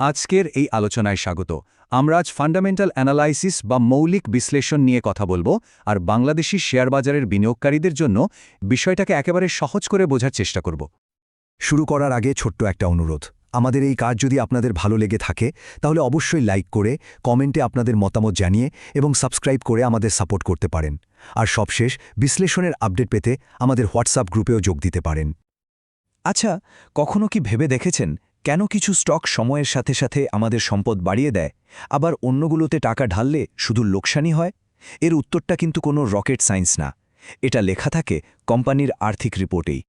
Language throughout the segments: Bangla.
আজকের এই আলোচনায় স্বাগত। আমরা আজ ফান্ডামেন্টাল অ্যানালাইসিস বা মৌলিক বিশ্লেষণ নিয়ে কথা বলব আর বাংলাদেশি শেয়ার বাজারের বিনিয়োগকারীদের জন্য বিষয়টাকে একেবারে সহজ করে বোঝার চেষ্টা করব। শুরু করার আগে ছোট্ট একটা অনুরোধ। আমাদের এই কাজ যদি আপনাদের ভালো লেগে থাকে, তাহলে অবশ্যই লাইক করে, কমেন্টে আপনাদের মতামত জানিয়ে এবং সাবস্ক্রাইব করে আমাদের সাপোর্ট করতে পারেন। আর সবশেষ বিশ্লেষণের আপডেট পেতে আমাদের হোয়াটসঅ্যাপ গ্রুপেও যোগ দিতে পারেন। আচ্ছা কখনো কি ভেবে দেখেছেন কেন কিছু স্টক সময়ের সাথে সাথে আমাদের সম্পদ বাড়িয়ে দেয়, আবার অন্যগুলোতে টাকা ঢাললে শুধু লোকসানই হয়? এর উত্তরটা কিন্তু কোনো রকেট সায়েন্স না। এটা লেখা থাকে কোম্পানির আর্থিক রিপোর্টেই।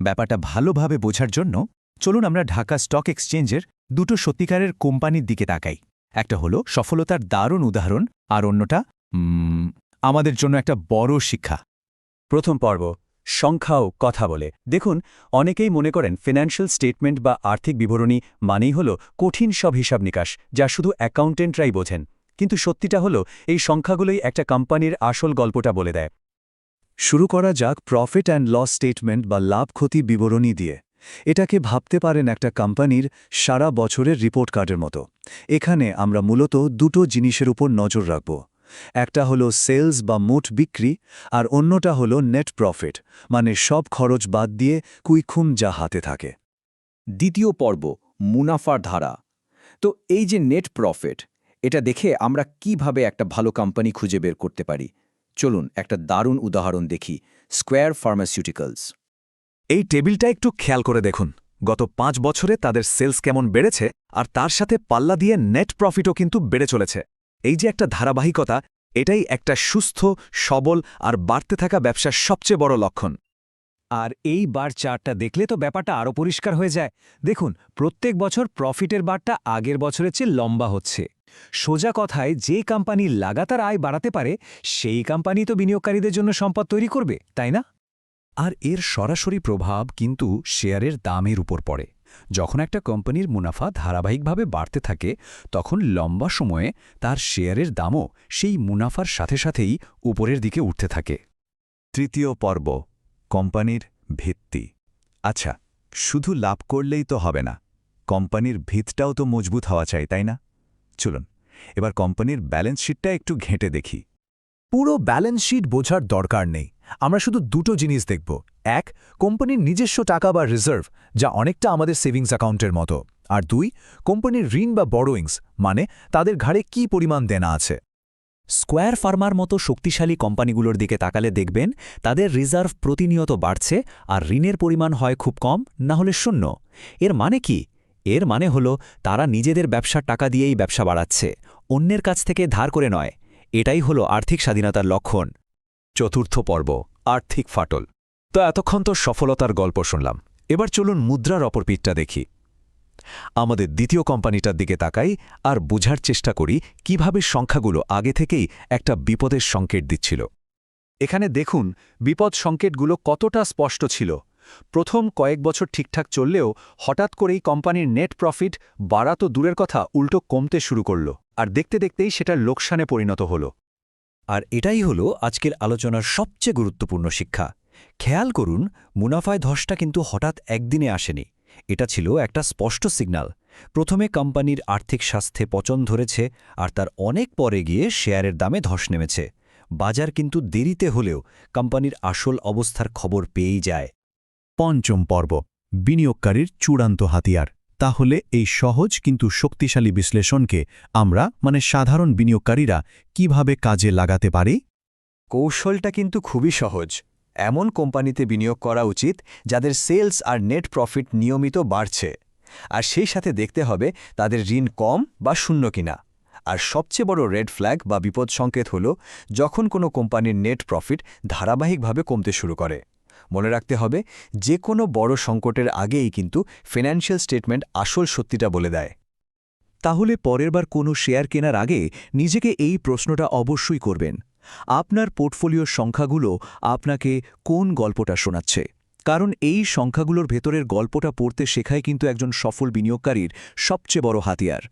ব্যাপারটা ভালোভাবে বোঝার জন্য চলুন আমরা ঢাকা স্টক এক্সচেঞ্জের দুটো সত্যিকারের কোম্পানির দিকে তাকাই। একটা হলো সফলতার দারুণ উদাহরণ, আর অন্যটা আমাদের জন্য একটা বড় শিক্ষা। প্রথম পর্ব সংখ্যাও কথা বলে। দেখুন, অনেকেই মনে করেন ফিনান্সিয়াল স্টেটমেন্ট বা আর্থিক বিবরণী মানেই হল কঠিন সব হিসাব নিকাশ, যা শুধু অ্যাকাউন্টেন্টরাই বোঝেন। কিন্তু সত্যিটা হলো, এই সংখ্যাগুলোই একটা কোম্পানির আসল গল্পটা বলে দেয়। শুরু করা যাক প্রফিট অ্যান্ড লস স্টেটমেন্ট বা লাভ ক্ষতি বিবরণী দিয়ে। এটাকে ভাবতে পারেন একটা কোম্পানির সারা বছরের রিপোর্ট কার্ডের মতো। এখানে আমরা মূলত দুটো জিনিসের উপর নজর রাখব। একটা হলো সেলস বা মোট বিক্রি, আর অন্যটা হলো নেট প্রফিট মানে সব খরচ বাদ দিয়ে কুইখুম যা হাতে থাকে। দ্বিতীয় পর্ব, মুনাফার ধারা। তো এই যে নেট প্রফিট, এটা দেখে আমরা কীভাবে একটা ভালো কোম্পানি খুঁজে বের করতে পারি? চলুন একটা দারুণ উদাহরণ দেখি, স্কোয়ার ফার্মাসিউটিক্যালস। এই টেবিলটা একটু খেয়াল করে দেখুন। গত পাঁচ বছরে তাদের সেলস কেমন বেড়েছে, আর তার সাথে পাল্লা দিয়ে নেট প্রফিটও কিন্তু বেড়ে চলেছে। এই যে একটা ধারাবাহিকতা, এটাই একটা সুস্থ, সবল আর বাড়তে থাকা ব্যবসার সবচেয়ে বড় লক্ষণ। আর এই বার চার্টটা দেখলে তো ব্যাপারটা আরও পরিষ্কার হয়ে যায়। দেখুন, প্রত্যেক বছর প্রফিটের বারটা আগের বছরের চেয়ে লম্বা হচ্ছে। সোজা কথায়, যে কোম্পানি লাগাতার আয় বাড়াতে পারে, সেই কোম্পানি তো বিনিয়োগকারীদের জন্য সম্পদ তৈরি করবে, তাই না? আর এর সরাসরি প্রভাব কিন্তু শেয়ারের দামের উপর পড়ে। যখন একটা কোম্পানির মুনাফা ধারাবাহিকভাবে বাড়তে থাকে তখন লম্বা সময়ে তার শেয়ারের দামও সেই মুনাফার সাথে সাথেই উপরের দিকে উঠতে থাকে। তৃতীয় পর্ব কোম্পানির ভিত্তি। আচ্ছা শুধু লাভ করলেই তো হবে না কোম্পানির ভিতটাও তো মজবুত হওয়া চাই তাই না? চলুন এবার কোম্পানির ব্যালেন্স শিটটা একটু ঘেঁটে দেখি। পুরো ব্যালেন্স শিট বোঝার দরকার নেই আমরা শুধু দুটো জিনিস দেখব এক, কোম্পানির নিজস্ব টাকা বা রিজার্ভ, যা অনেকটা আমাদের সেভিংস অ্যাকাউন্টের মতো। আর দুই, কোম্পানির ঋণ বা বড়োয়িংস মানে তাদের ঘাড়ে কি পরিমাণ দেনা আছে। স্কোয়ার ফার্মার মতো শক্তিশালী কোম্পানিগুলোর দিকে তাকালে দেখবেন, তাদের রিজার্ভ প্রতিনিয়ত বাড়ছে আর ঋণের পরিমাণ হয় খুব কম, না হলে শূন্য। এর মানে কি? এর মানে হল, তারা নিজেদের ব্যবসার টাকা দিয়েই ব্যবসা বাড়াচ্ছে, অন্যের কাছ থেকে ধার করে নয়। এটাই হলো আর্থিক স্বাধীনতার লক্ষণ। চতুর্থ পর্ব, আর্থিক ফাটল। তো এতক্ষণ তো সফলতার গল্প শুনলাম। এবার চলুন মুদ্রার অপর পিঠটা দেখি। আমাদের দ্বিতীয় কোম্পানিটার দিকে তাকাই আর বুঝার চেষ্টা করি কীভাবে সংখ্যাগুলো আগে থেকেই একটা বিপদের সংকেত দিচ্ছিল। এখানে দেখুন, বিপদ সংকেতগুলো কতটা স্পষ্ট ছিল। প্রথম কয়েক বছর ঠিকঠাক চললেও হঠাৎ করেই কোম্পানির নেট প্রফিট বাড়া তো দূরের কথা, উল্টো কমতে শুরু করল আর দেখতে দেখতেই সেটা লোকসানে পরিণত হল। আর এটাই হলো আজকের আলোচনার সবচেয়ে গুরুত্বপূর্ণ শিক্ষা। খেয়াল করুন মুনাফায় ধসটা কিন্তু হঠাৎ একদিনে আসেনি। এটা ছিল একটা স্পষ্ট সিগন্যাল প্রথমে কোম্পানির আর্থিক স্বাস্থ্যে পচন ধরেছে আর তার অনেক পরে গিয়ে শেয়ারের দামে ধস নেমেছে। বাজার কিন্তু দেরিতে হলেও কোম্পানির আসল অবস্থার খবর পেয়েই যায়। পঞ্চম পর্ব বিনিয়োগকারীর চূড়ান্ত হাতিয়ার। তাহলে এই সহজ কিন্তু শক্তিশালী বিশ্লেষণকে আমরা মানে সাধারণ বিনিয়োগকারীরা কীভাবে কাজে লাগাতে পারি? কৌশলটা কিন্তু খুবই সহজ। এমন কোম্পানিতে বিনিয়োগ করা উচিত যাদের সেলস আর নেট প্রফিট নিয়মিত বাড়ছে। আর সেই সাথে দেখতে হবে তাদের ঋণ কম বা শূন্য কিনা। আর সবচেয়ে বড় রেড ফ্ল্যাগ বা বিপদ সংকেত হল যখন কোনো কোম্পানির নেট প্রফিট ধারাবাহিকভাবে কমতে শুরু করে। মনে রাখতে হবে যে কোনো বড় সংকটের আগেই কিন্তু ফিনান্সিয়াল স্টেটমেন্ট আসল সত্যিটা বলে দেয়। তাহলে পরের বার কোনো শেয়ার কেনার আগে নিজেকে এই প্রশ্নটা অবশ্যই করবেন। আপনার পোর্টফোলিওর সংখ্যাগুলো আপনাকে কোন গল্পটা শোনাচ্ছে? কারণ এই সংখ্যাগুলোর ভেতরের গল্পটা পড়তে শেখায় কিন্তু একজন সফল বিনিয়োগকারীর সবচেয়ে বড় হাতিয়ার।